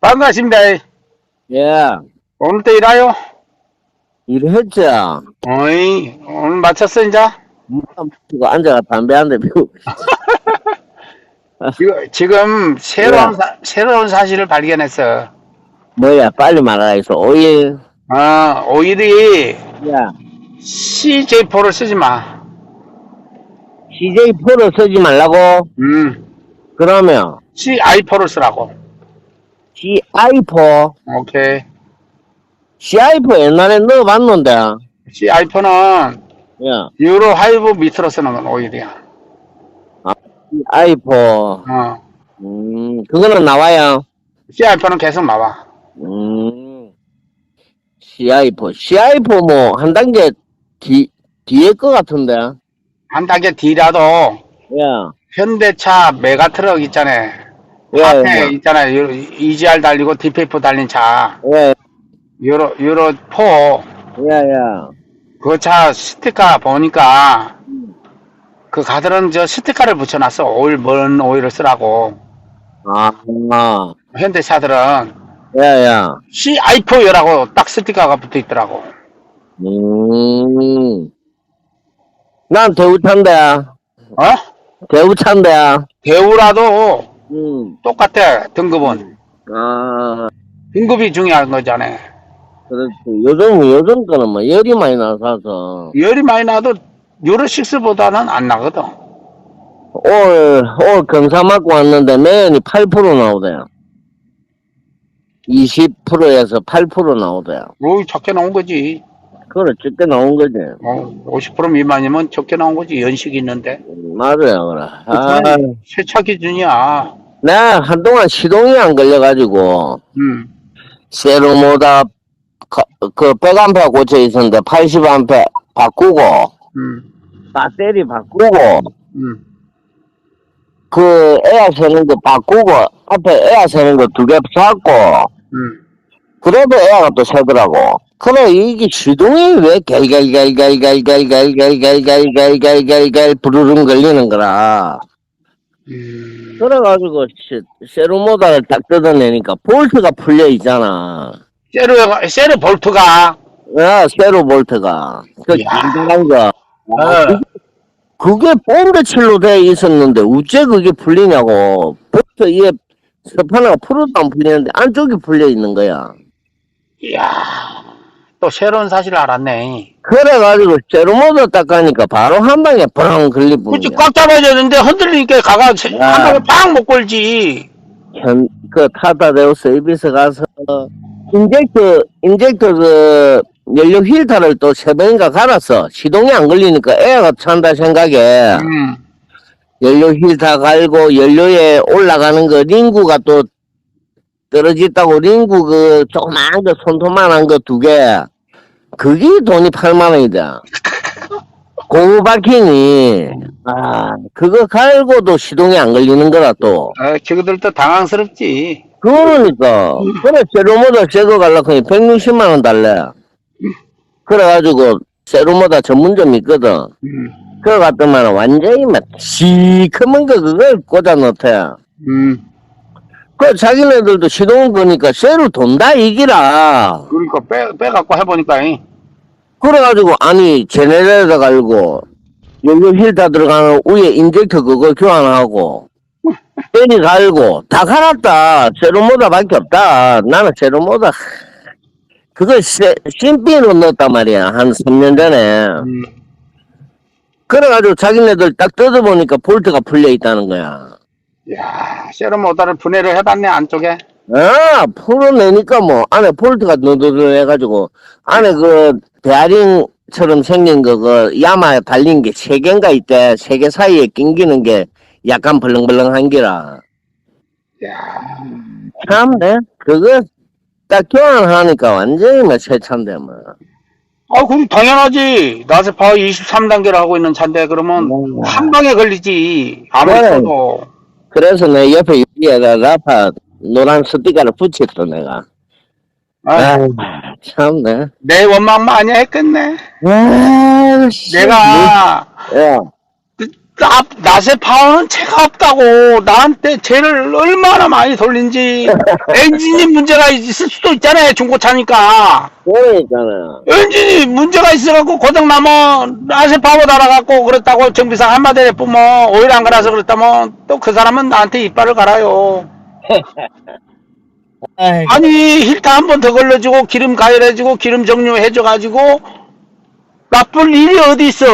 반갑습니다. 예, 오늘 또 일하요? 일했죠. 어이, 오늘 마쳤어, 이제? 이거 앉아가 담배 한 대 피우고. 지금, 지금 새로운, 예. 사, 새로운 사실을 발견했어. 뭐야, 빨리 말하라 해서 오일. 아, 오일이 야, CJ4를 쓰지 마. CJ4를 쓰지 말라고? 음, 그러면 CI4를 쓰라고. CI4, 오케이. CI4 옛날에 넣어봤는데. CI4는 야, 유로 하이브 밑으로 쓰는 건 오일이야. CI4. 어. 음, 그거는 나와요. CI4는 계속 나와. 음, CI4. CI4 뭐, 한 단계 뒤, 뒤에 거 같은데. 한 단계 뒤라도 야, 현대차 메가트럭 있잖아요. 예, 앞에 예, 있잖아요. 유로- EGR 달리고 디페이프 달린 차. 예, 유로, 유로 4. 야, 야. 그차 스티커 보니까 그 가들은 저 스티커를 붙여놨어. 오일, 먼 오일을 쓰라고. 아, 아, 현대차들은 야, 야. CI4라고 딱 스티커가 붙어 있더라고. 음. 난 대우차인데, 어? 대우차인데. 대우라도 음. 똑같아. 등급은. 아, 등급이 중요한 거잖아. 그렇지. 요즘, 요즘 거는 뭐 열이 많이 나서, 열이 많이 나도 유로6보다는 안 나거든. 올, 올 경사 맞고 왔는데 내년이 8% 나오대요. 20%에서 8% 나오대요. 오, 적게 나온 거지. 그래, 적게 나온 거지. 어, 50% 미만이면 적게 나온 거지. 연식이 있는데. 음, 맞아요, 그래. 아, 세차 기준이야. 나 한동안 시동이 안 걸려가지고, 음. 세로모다, 그, 그, 100A 꽂혀 있었는데, 80A 바꾸고, 음. 배터리 바꾸고, 음. 그, 에어 세는 거 바꾸고, 앞에 에어 세는 거 두 개 샀고, 음. 그래도 에어가 또 세더라고. 그래, 이게 시동이 왜 갈갈갈갈갈갈갈갈갈갈갈갈갈갈 부르릉 걸리는 거라. 음. 그래가지고, 시- 세로모다를 딱 뜯어내니까 볼트가 풀려 있잖아. 세르, 세르 볼트가, 야, 세로 볼트가. 그. 긴장한 거. 아, 어. 그게 본드칠로 돼 있었는데, 어째 그게 풀리냐고. 볼트 위에 스파나가 풀어도 안 풀리는데, 안쪽이 풀려 있는 거야. 이야, 또 새로운 사실을 알았네. 그래가지고, 세로모다 딱 가니까 바로 한 방에 뻥 걸리뿐이야. 그치, 꽉 잡아야 되는데 흔들리니까 가가 세- 야. 한 방에 팍못 걸지. 현, 그, 타다 대우 서비스 가서, 인젝터, 인젝터 그, 연료 휠터를 또 세 번인가 갈았어. 시동이 안 걸리니까 에어가 찬다 생각에, 음. 연료 휠터 갈고, 연료에 올라가는 그 링구가 또 떨어졌다고, 링구 그, 조그만 거, 손톱만한 거 두 개, 그게 돈이 8만 원이다. 고무 바킹이, 아, 그거 갈고도 시동이 안 걸리는 거라 또. 어, 저거들도 당황스럽지. 그러니까 그래 세로모다 새거 갈라고 하니 160만 원 달래 그래가지고 세로모다 전문점 있거든 음. 그래 갔더만 완전히 막 시커먼 거 그걸 꽂아 놓대 음. 그 자기네들도 시동 거니까 세로 돈다 이기라. 그러니까 빼, 빼갖고 해보니까, 이. 그래가지고 아니 제네레이터 갈고 연료 힐다 들어가는 위에 인젝터 그거 교환하고 때리 갈고 다 갈았다. 세로모다 밖에 없다. 나는 세로모다 그걸 세- 신비로 넣었단 말이야 한 3년 전에. 음. 그래가지고 자기네들 딱 뜯어보니까 볼트가 풀려 있다는 거야 야, 세르 모터를 분해를 해봤네, 안쪽에. 아 풀어내니까 뭐 안에 볼트가 너덜너덜해가지고 안에 그 베어링처럼 생긴 거 그 야마 달린 게 세 개인가 있대 세 개 사이에 낑기는 게 약간 벌렁벌렁한 기라 야, 참네 그거 딱 교환하니까 완전히 뭐 새 차인데 뭐 아, 그럼 당연하지. 나스 파워 23단계를 하고 있는 차인데, 그러면 음. 한 방에 걸리지. 아무리 그래. 써도. 그래서 내 옆에 위에다 라파 노란 스티커를 붙였어 내가. 아, 아 참네. 내 원망 많이 했겠네. 아, 씨. 내가 야 나, 나세 파워는 채가 없다고. 나한테 죄를 얼마나 많이 돌린지. 엔진이 문제가 있을 수도 있잖아요 중고차니까. 그러니까는. 엔진이 문제가 있어갖고 고장나면 나세 파워 달아갖고 그랬다고 정비사 한마디 해보면 오일 안 갈아서 그랬다면 또 그 사람은 나한테 이빨을 갈아요. 아이, 아니 힐타 한 번 더 걸러주고 기름 가열해주고 기름 정류해줘가지고 나쁠 일이 어디 있어?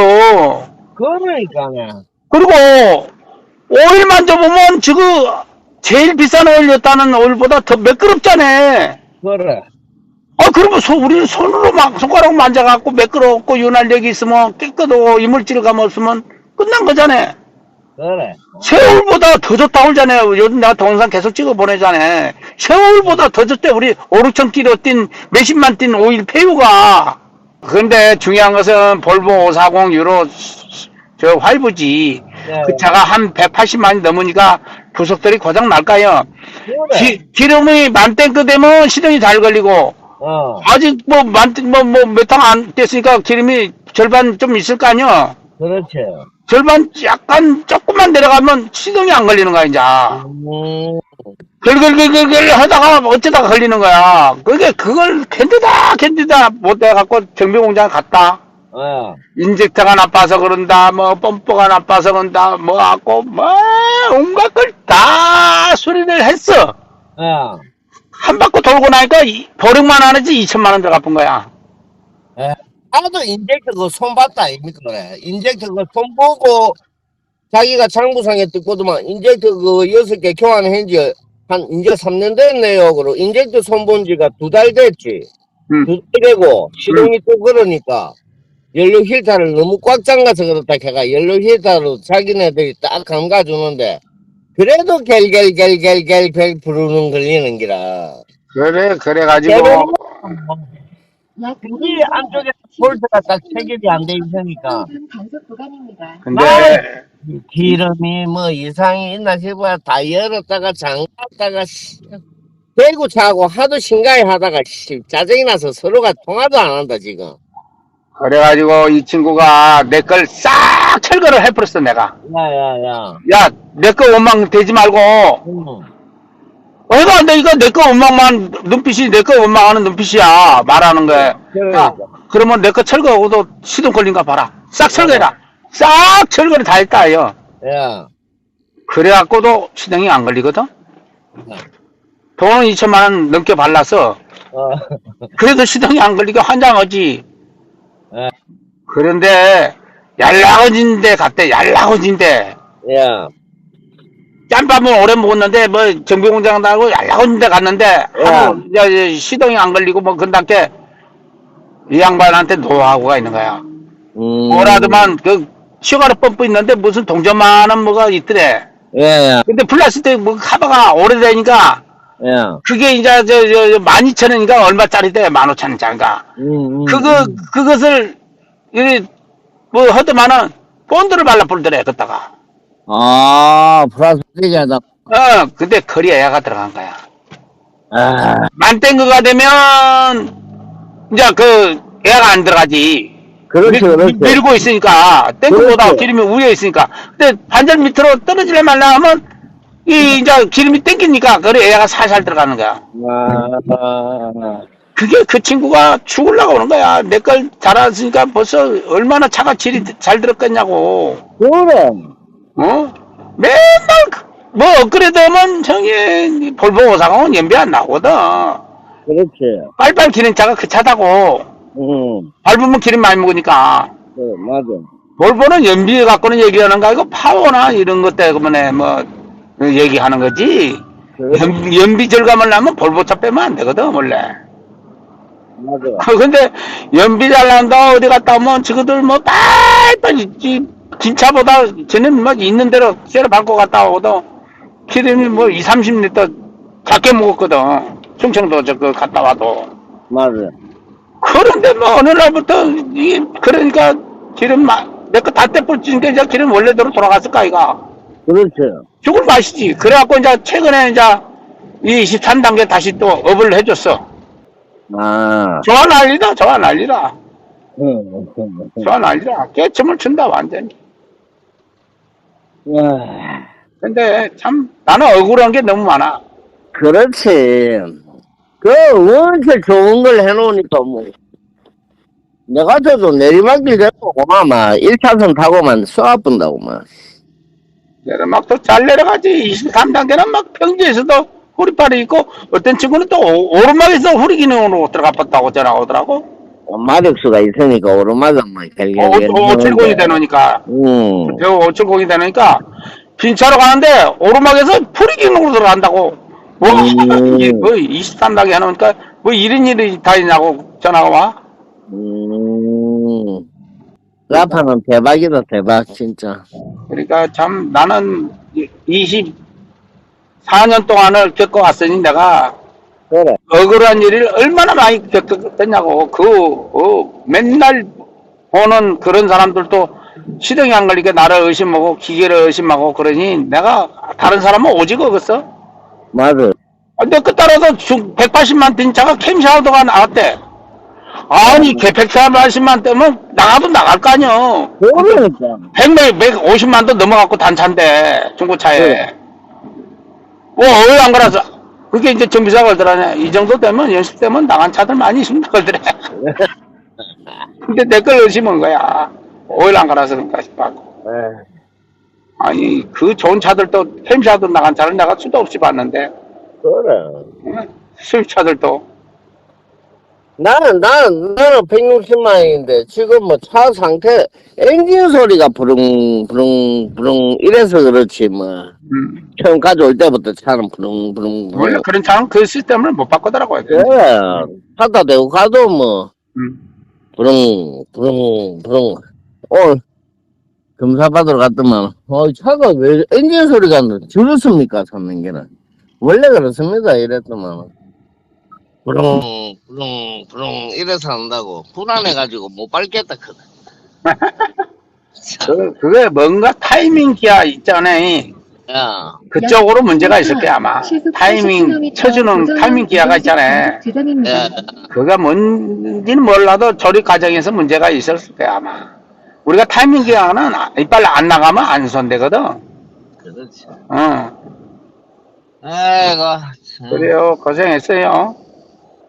그러니까는. 그리고 오일 만져보면 지금 제일 비싼 오일이었다는 오일보다 더 매끄럽잖아. 그래. 아 그러면 소, 우리는 손으로 막 손가락 만져갖고 매끄럽고 윤활력이 있으면 깨끗하고 이물질 감 없으면 끝난 거잖아. 그래. 새 오일보다 더 좋다고 그러잖아요. 요즘 내가 동영상 계속 찍어 보내잖아. 새 오일보다 더 좋대. 우리 5, 6천 킬로 뛴 몇십만 뛴 오일 폐유가. 그런데 중요한 것은 볼보 540 유로 저 화이브지. 네. 그 차가 한 180만이 넘으니까 부속들이 고장 날까요? 기, 기름이 만탱크 되면 시동이 잘 걸리고 어, 아직 뭐 만탱 뭐뭐몇 탕안 됐으니까 기름이 절반 좀 있을 거 아니야? 그렇지. 절반 약간 조금만 내려가면 시동이 안 걸리는 거야 이제. 음, 글글글글글 하다가 어쩌다가 걸리는 거야. 그게 그걸 견디다 견디다 못해 갖고 정비 공장 갔다. 어, 인젝터가 나빠서 그런다, 뭐 펌프가 나빠서 그런다, 뭐 하고 뭐 온갖 걸다 소리를 했어. 어. 한 바퀴 돌고 나니까 이- 보력만 안 하지 2천만 원 들어갚은 거야. 예. 나도 인젝터 그거 손 봤다, 아닙니까, 그래. 인젝터 그거 손 보고, 자기가 장부상에 듣고도만, 인젝터 그 여섯 개 교환한 지, 한, 이제 3년 됐네요. 그리고, 인젝터 손 본 지가 두 달 됐지. 음. 두 달 되고, 시동이 또 그러니까, 연료 힐타를 너무 꽉 잠가서 그렇다, 걔가 연료 힐타로 자기네들이 딱 감가주는데, 그래도 갤갤갤갤갤갤 부르는 걸리는 기라. 그래 그래가지고. 이 안쪽에 볼트가 딱 체결이 안 돼 있으니까. 단속 구간입니다. 근데 기름이 뭐 이상이 있나 싶어야 다 열었다가 잠갔다가 씨, 대구 차고 하도 심가해 하다가 씨, 짜증이 나서 서로가 통화도 안 한다 지금 그래가지고 이 친구가 내 걸 싹 철거를 해버렸어 내가. 야야야 야 내 거 원망 되지 말고 어이가 안 돼 이거 내 거 원망만 눈빛이 내 거 원망하는 눈빛이야 말하는 거야. 야, 그러니까 그러면 내 거 철거하고도 시동 걸린가 봐라. 싹 철거해라. 싹 철거를 다 했다 요야 그래갖고도 시동이 안 걸리거든. 돈은 2천만 원 넘게 발라서 어, 그래도 시동이 안 걸리게 환장하지. 예. 그런데 얄라거진 데 갔대 얄라거진 데 야 짬밥은 오래 먹었는데 뭐 정비공장 다고 얄라거진 데 갔는데 하도 이제- 이제 시동이 안 걸리고 뭐 그런답게 이 양반한테 노하우가 있는 거야. 음, 뭐라도만 그 시가로 펌프 있는데 무슨 동전만한 뭐가 있더래. 야야 근데 플라스틱 뭐 카바가 오래되니까 야 그게 이제 저, 저, 저 12,000원인가 얼마짜리대 15,000원짜리인가. 음, 음, 그거 음. 그것을 이뭐 하더만은 본드를 발라 뿌리더래 그다가. 아 플라스틱에다 어 근데 커리어야가 들어간 거야. 아 만땡그가 되면 이제 그 애가 안 들어가지. 그렇지 밀- 그렇지 밀고 있으니까 땡크보다 그렇지. 기름이 위에 있으니까. 근데 반절 밑으로 떨어지려 말라 하면 이 이제 기름이 땡기니까 그래 애가 살살 들어가는 거야. 아, 그게 그 친구가 죽으려고 오는 거야. 내걸 잘았으니까 벌써 얼마나 차가 질이 잘 들었겠냐고. 그래 어? 맨날 그- 뭐 업그레이드 하면 형이 볼보 오상은 연비 안 나오거든. 그렇지 빨빨 기름차가 그 차다고. 응 밟으면 기름 많이 먹으니까. 그래 맞아 볼보는 연비 갖고는 얘기하는 거 아니고 파워나 이런 것 때문에 뭐 얘기하는 거지. 그래 연, 연비 절감을 나면 볼보차 빼면 안 되거든 원래. 맞아. 그 근데 연비 잘 난다 어디 갔다 오면 저거들 뭐 빨빨 있지 긴 차보다 쟤는 막 있는 대로 쇠를 밟고 갔다 오거든. 기름이 뭐 2, 30리터 작게 먹었거든. 충청도 저거 갔다 와도. 맞아. 그런데 뭐 어느 날부터 이게 그러니까 기름 내거 다 떼뿌리니까 이제 기름 원래대로 돌아갔을까 아이가 그렇지 죽을 맛이지. 그래갖고 이제 최근에 이제 이 23단계 다시 또 업을 해줬어 아 좋아 난리다 좋아 난리다 응, 응, 응. 좋아 난리다 깨침을 춘다 완전히 야, 근데 참 나는 억울한 게 너무 많아. 그렇지. 그, 원체 좋은 걸 해놓으니까 뭐. 내가 저도 내리막길 되고, 아마 1차선 타고만 쏘아 본다고, 막. 내려막도 잘 내려가지. 23단계는 막 평지에서도 후리팔이 있고 어떤 친구는 또 오- 오르막에서 후리 기능으로 들어가 봤다고 전화 오더라고. 어, 마력수가 있으니까 오르막은 뭐, 어, 오, 570이 되노니까. 응. 배우 570이 되니까 빈차로 가는데 오르막에서 후리 기능으로 들어간다고. 뭐, 음. 이게 뭐 23단계 해놓으니까 뭐 이런 일이 다 있냐고 전화가 와. 음. 라파는 대박이다, 대박, 진짜. 그러니까 참 나는 24년 동안을 겪어왔으니 내가 그래. 억울한 일을 얼마나 많이 겪었냐고 그 어, 맨날 보는 그런 사람들도 시동이 안 걸리게 나를 의심하고 기계를 의심하고 그러니 내가 다른 사람은 오직 없었어 맞아. 근데 그 따라서 중 180만 뛴 차가 캠샤우더가 나왔대 아니 걔 180만 뜨면 나가도 나갈 거 아니야 그러니까. 100, 150만도 넘어갔고 단차인데 중고차에 네. 뭐 어이 안 그래서 그게 이제 정비사 걸더라네. 이 정도 되면 연습 되면 나간 차들 많이 있습니다 걸더래 근데 내걸 의심한 거야. 오일 안 갈아서 그런가 싶어 에, 아니 그 좋은 차들도 캠샤도 나간 차를 내가 수도 없이 봤는데. 그래. 응? 수입차들도 나는, 나는, 나는 160만인데, 지금 뭐 차 상태, 엔진 소리가 부릉, 부릉, 부릉, 이래서 그렇지, 뭐. 음, 처음 가져올 때부터 차는 부릉, 부릉, 부릉. 원래 그런 차는 그 시스템을 못 바꾸더라고요 그래. 타다 대고 가도 뭐, 음. 부릉, 부릉, 부릉. 오늘, 검사 받으러 갔더만, 어, 차가 왜 엔진 소리가 줄었습니까? 찾는 게는. 원래 그렇습니다. 이랬더만. 부릉, 부릉, 부릉, 이래서 한다고. 불안해가지고 못 밟겠다, 그래. 그, 그게 뭔가 타이밍 기아 있잖아요. 야, 그쪽으로 문제가 있을 거야 아마. 타이밍 쳐주는 타이밍 기아가 있잖아요. 야, 그가 뭔지는 몰라도 조립 과정에서 문제가 있었을 거야 아마. 우리가 타이밍 기아는 이빨 안 나가면 안 손대거든. 그렇지. 어. 아이고, 참. 그래요. 고생했어요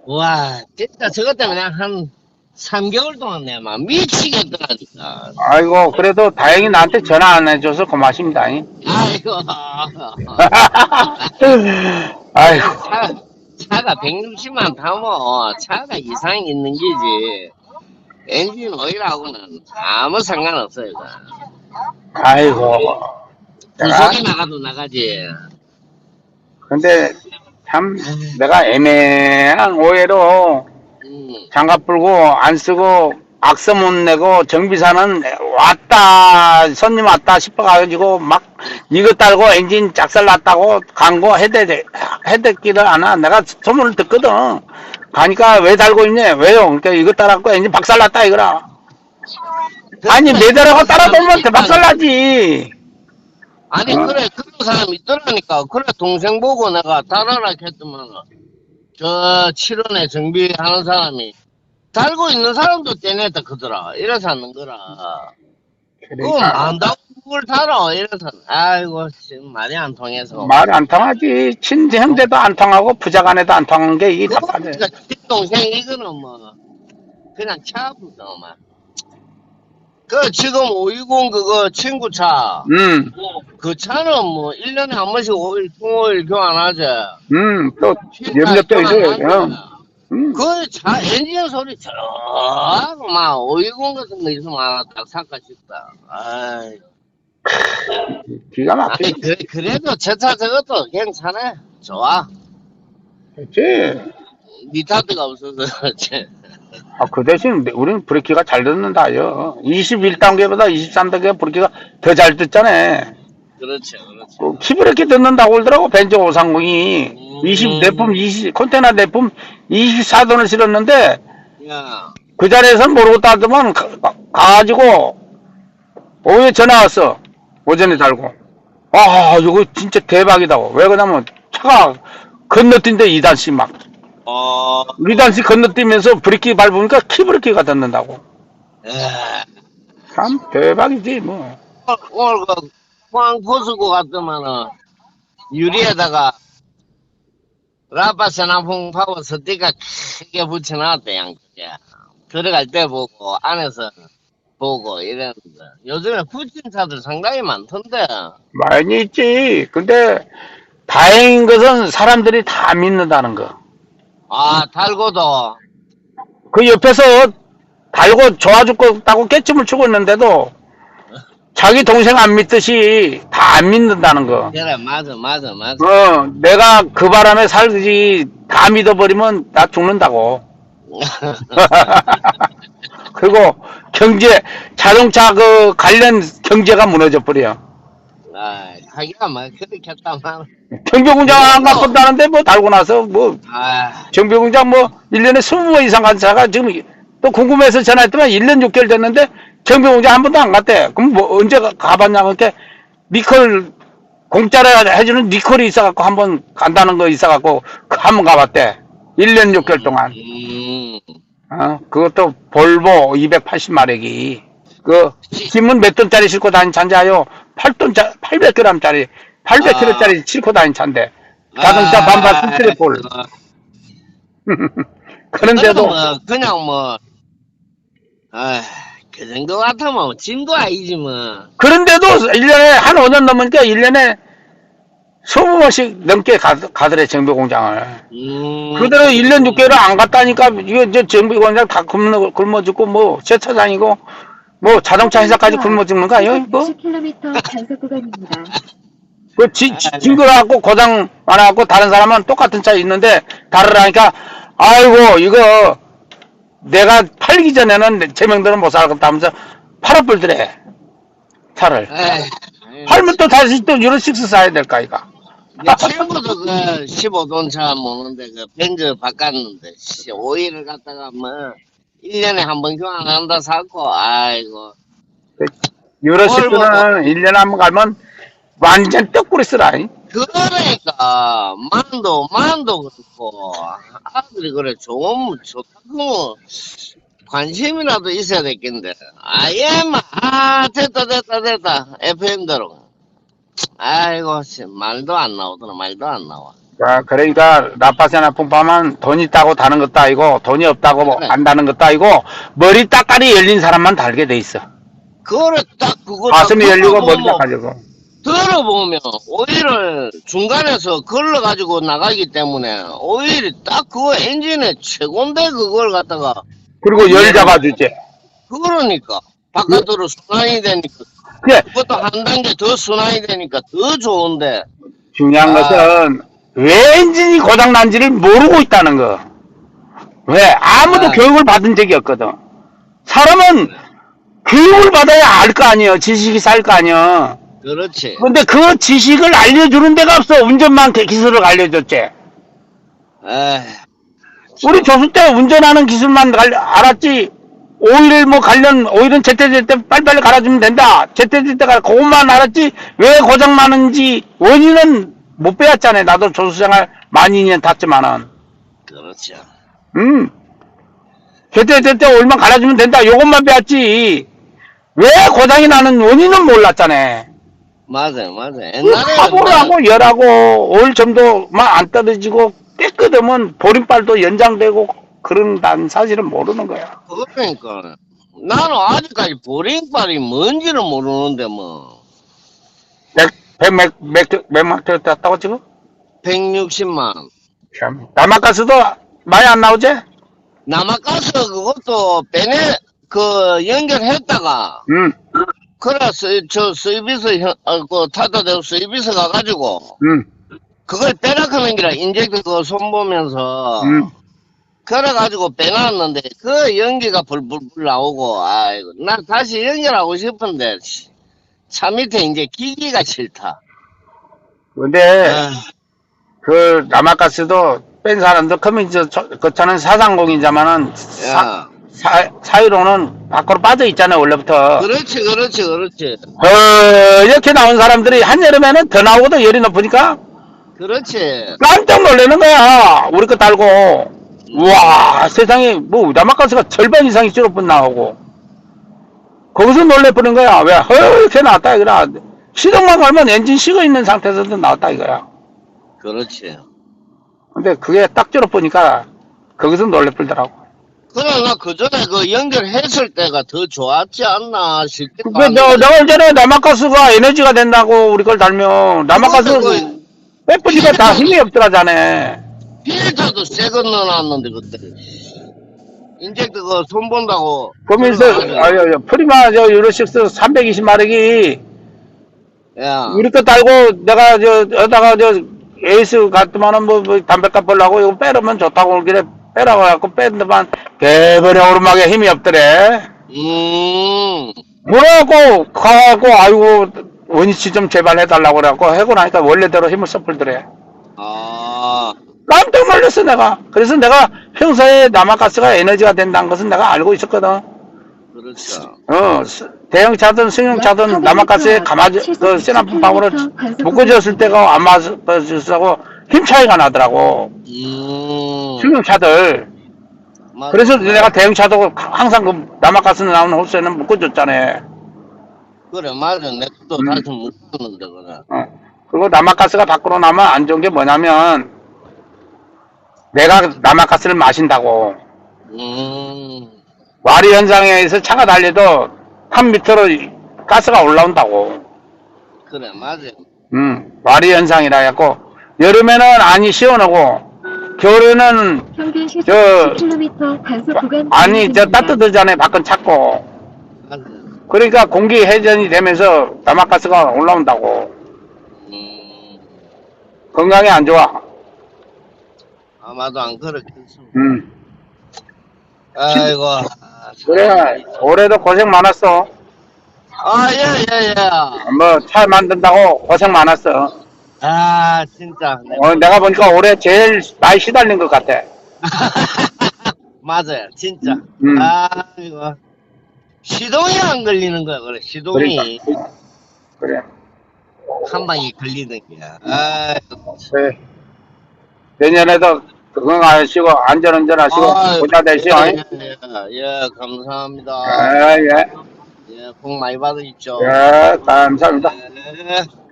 와, 진짜 저것 때문에 한 3개월 동안 내가 막 미치겠더라니까. 아이고 그래도 다행히 나한테 전화 안 해줘서 고맙습니다 아이고. 아이고 차, 차가 160만 타면 차가 이상이 있는 기지. 엔진 오일하고는 아무 상관없어요. 이거. 아이고 구속이 나가도 나가지. 근데 참 내가 애매한 오해로 음, 장갑 불고 안 쓰고 악서 못 내고 정비사는 왔다 손님 왔다 싶어 가지고 막 이거 딸고 엔진 짝살 났다고 광고 해대 해댔기를 안하 내가 소문을 듣거든. 가니까 왜 달고 있냐 왜요? 그러니까 이거 따라고 엔진 박살 났다 이거라. 아니 매달하고 따라 보면 박살 나지 아니 어? 그래 그런 사람 있더라니까. 그래 동생 보고 내가 달아라 했더만 저 7원에 정비하는 사람이 달고 있는 사람도 떼냈다 그더라. 이래서 하는 거라. 그거 안다고 그걸 달아. 이래서 아이고 지금 말이 안 통해서. 말 안 통하지 친형제도 안 통하고 부자간에도 안 통한 게 이게 답답해 그러니까 동생 이거는 뭐 그냥 차부터 막. 그 지금 520 그거 친구 차. 음, 그 차는 뭐 1년에 한 번씩 오일 통오일 교환하지. 음, 또 염려도 있어요. 음. 그 차 엔진 소리 저하고 막 오이공 같은 거 있으면 하나 딱 살까 싶다. 아이, 기가 막혀. 아니 그래, 그래도 저차 저것도 괜찮아. 좋아. 그렇지. 니타트가 없어서. 아, 그 대신 우리는 브레이크가 잘 듣는다요. 21단계보다 23단계 브레이크가 더 잘 듣잖아. 그렇지, 그렇지. 그 키브레이크 듣는다고 그러더라고, 벤츠 530이. 20, 내품 20, 컨테너 내품 24돈을 실었는데, 야, 그 자리에서 모르고 따더만 가, 가- 가가지고, 오후에 전화 왔어. 오전에 달고. 아, 이거 진짜 대박이다고. 왜 그러냐면, 차가 건너뛴대, 2단씩 막. 어, 2단씩 건너뛰면서 브레이크 밟으니까 키브레이크가 듣는다고. 에, 참 대박이지 뭐. 오늘 그 포항 포스코 같으면은 유리에다가 라파 세나풍 파워 스티커 크게 붙여놨대 양쪽에 들어갈 때 보고 안에서 보고 이랬는데 요즘에 붙인 차들 상당히 많던데 많이 있지. 근데 다행인 것은 사람들이 다 믿는다는 거. 아 달고도 그 옆에서 달고 좋아 죽겠다고 깨춤을 추고 있는데도 자기 동생 안 믿듯이 다 안 믿는다는 거. 그래 맞아 맞아 맞아 어, 내가 그 바람에 살지 다 믿어버리면 나 죽는다고. 그리고 경제, 자동차 그 관련 경제가 무너져 버려. 아 하기가 막 그렇게 했다만 정비공장 안 갔었다는데 뭐 달고 나서 뭐 아 정비공장 뭐 1년에 20번 이상 간 차가 지금 또 궁금해서 전화했더만 1년 6개월 됐는데 정비공장 한 번도 안 갔대. 그럼 뭐 언제 가- 가봤냐고 이렇게 니콜 공짜로 해주는 니콜이 있어갖고 한 번 간다는 거 있어갖고 한번 가봤대. 1년 6개월 동안. 음. 어, 그것도 볼보 280마력이. 그, 짐은 몇 톤짜리 싣고 차인지 아요? 8톤짜, 800g짜리, 800kg짜리 싣고 다닌 차인데. 자동차 아, 반반 스트레 볼. 어, 그런데도, 뭐 그냥 뭐, 아, 그 정도 같으면 짐도 아니지 뭐. 그런데도 1년에, 한 5년 넘으니까 1년에 20번씩 넘게 가, 가더래, 정비공장을. 음, 그대로 1년 6개월 안 갔다니까, 이거 이제 정비공장 다 굶어, 굶어 죽고, 뭐, 세차장이고, 뭐, 자동차 회사까지 굶어 죽는 거 아니에요, 이거? 60km 단속 구간입니다. 그 지, 지, 징그러갖고 고장 많아갖고 다른 사람은 똑같은 차 있는데 다르라니까 아이고 이거 내가 팔기 전에는 제명들은 못 살겠다 하면서 팔아버리더래 차를. 에이, 팔면 또 다시 또 유로 6 사야 될까 이거? 내 친구도 그 15돈 차 모는데 그 벤츠 바꿨는데 씨, 오일을 갖다가 뭐 1년에 한 번 교환한다 사고 아이고. 유로 뭘 6는 1년에 한 번 가면 완전 떡구리 쓰라 이. 그러니까. 만도 만도 그렇고. 아들이 그래 좋으면 좋다고. 관심이라도 있어야 되겠는데. 아예 막아 됐다 됐다 됐다. FM대로. 아이고 씨, 말도 안 나오더라 말도 안 나와. 자, 그러니까 라파세나 풍파만 돈 있다고 다는 것도 아니고 돈이 없다고 뭐 그래. 안다는 것도 아니고 머리 따까리 열린 사람만 달게 돼 있어. 그거를 딱 그거 가슴이 딱 열리고 머리가 가지고. 들어보면 오일을 중간에서 걸러가지고 나가기 때문에 오일이 딱 그거 엔진에 최고인데 그걸 갖다가 그리고 열 잡아주지. 그러니까 바깥으로 순환이 되니까 그래 그것도 한 단계 더 순환이 되니까 더 좋은데. 중요한 아. 것은 왜 엔진이 고장 난지를 모르고 있다는 거. 왜 아무도 아. 교육을 받은 적이 없거든. 사람은 교육을 받아야 알 거 아니에요. 지식이 쌓일 거 아니에요. 그렇지 근데 그 지식을 알려주는 데가 없어. 운전만 기- 기술을 알려줬지. 에이, 우리 교수 때 운전하는 기술만 갈- 알았지. 오일 뭐 관련 오일은 제때제때 빨리빨리 갈아주면 된다. 제때제때 그것만 알았지. 왜 고장 나는지 원인은 못 배웠잖아요. 나도 조수생활 많이 년 탔지만은. 그렇죠 음. 제때 제때 오일만 갈아주면 된다. 요것만 배웠지. 왜 고장이 나는 원인은 몰랐잖아요. 맞아요 맞아요 그 옛날에 화보하고 열하고 오일 점도만 안 떨어지고 깨끗하면 보림발도 연장되고 그런다는 사실은 모르는 거야. 그러니까 나는 아직까지 보링발이 뭔지를 모르는데 뭐 몇, 몇, 몇만 킬로 땄다고 지금? 160만 참. 남아가스도 많이 안 나오지? 남아가서 그것도 베네 그 연결했다가 응, 그래서 저 서비스 현- 어, 그 타다 대고 서비스 가가지고 응, 그걸 빼라하는 기라 인젝트 그거 손 보면서 응. 그래가지고 빼놨는데 그 연기가 불불불 나오고 아이고 나 다시 연결하고 싶은데 씨, 차 밑에 이제 기기가 싫다 근데, 아, 그, 남아가스도 뺀 사람도 커뮤니티, 저- 그 차는 사상공이자만은, 사, 야 사, 사이로는 밖으로 빠져 있잖아요, 원래부터. 그렇지 그렇지 그렇지 어, 이렇게 나온 사람들이 한여름에는 더 나오거든, 열이 높으니까. 그렇지 깜짝 놀라는 거야. 우리 거 달고. 우와, 세상에, 뭐, 남아가스가 절반 이상이 줄어뿐 나오고. 거기서 놀래버린 거야. 왜, 허옇게 나왔다, 이거라. 시동만 걸면 엔진 식어 있는 상태에서도 나왔다 이거야. 그렇지. 근데 그게 딱 들어보니까 거기서 놀래불더라고. 그러나 그 전에 그 연결했을 때가 더 좋았지 않나 싶기도 그, 너, 내가 전에 남아가스가 에너지가 된다고 우리 걸 달면 남아가스 그거 빼뿌리가 다 힘이 없더라잖아. 필터도 새거 넣어놨는데 그때. 인젝트 그손 본다고. 그러면서 아유, 아유, 프리마 저 유로식스 320마력이 야. 우리 거 달고 내가 저 여다가 저 에이스 같으면은 뭐, 뭐 담배값 벌라고 이거 빼려면 좋다고 그래 빼라고 해갖고 뺐는데만 개버려 오르막에 힘이 없더래. 음. 뭐라고 가고 아이고 원위치 좀 제발 해달라고 그래갖고 하고 나니까 원래대로 힘을 써풀더래. 아. 깜짝 놀랐어 내가. 그래서 내가 평소에 남아가스가 에너지가 된다는 것은 내가 알고 있었거든. 그렇죠. 어 스- 대형차든 승용차든 남아가스에 가마지 그 세나품 방으로 묶어졌을 때가 안 맞았고 힘 차이가 나더라고. 음. 승용차들. 맞아. 그래서 내가 대형차도 항상 그 남아가스 나오는 호수에는 묶어줬잖아. 그래, 맞아. 내것도 음. 다시 묻었는데, 그래. 어. 그리고 남아가스가 밖으로 나면 안 좋은 게 뭐냐면 내가 남아가스를 마신다고 음. 와리 현상에 의해서 차가 달려도 한 미터로 이 가스가 올라온다고. 그래, 맞아. 음, 와리 현상이라 해갖고 여름에는 안이 시원하고 겨울에는 평균 저- 10km 단속 구간 안이 저. 따뜻하잖아요. 밖은 찼고. 맞아. 그러니까 공기 회전이 되면서 남아가스가 올라온다고. 음. 건강에 안 좋아. 아마도 안 그렇겠어. 음. 아이고. 그래, 올해도 고생 많았어. 아, 예, 예, 예. 뭐, 차 만든다고 고생 많았어. 아, 진짜. 네. 어, 내가 보니까 올해 제일 많이 시달린 것 같아. 맞아요, 진짜. 음. 아이고. 시동이 안 걸리는 거야, 그래. 시동이 그래. 한 방에 걸리는 거야. 아이고. 그래. 내년에도 건강 하시고, 안전운전 하시고, 아유, 부자 되시오. 예, 예, 예, 감사합니다. 아, 예. 예, 복 많이 받으십시오. 예, 감사합니다. 예.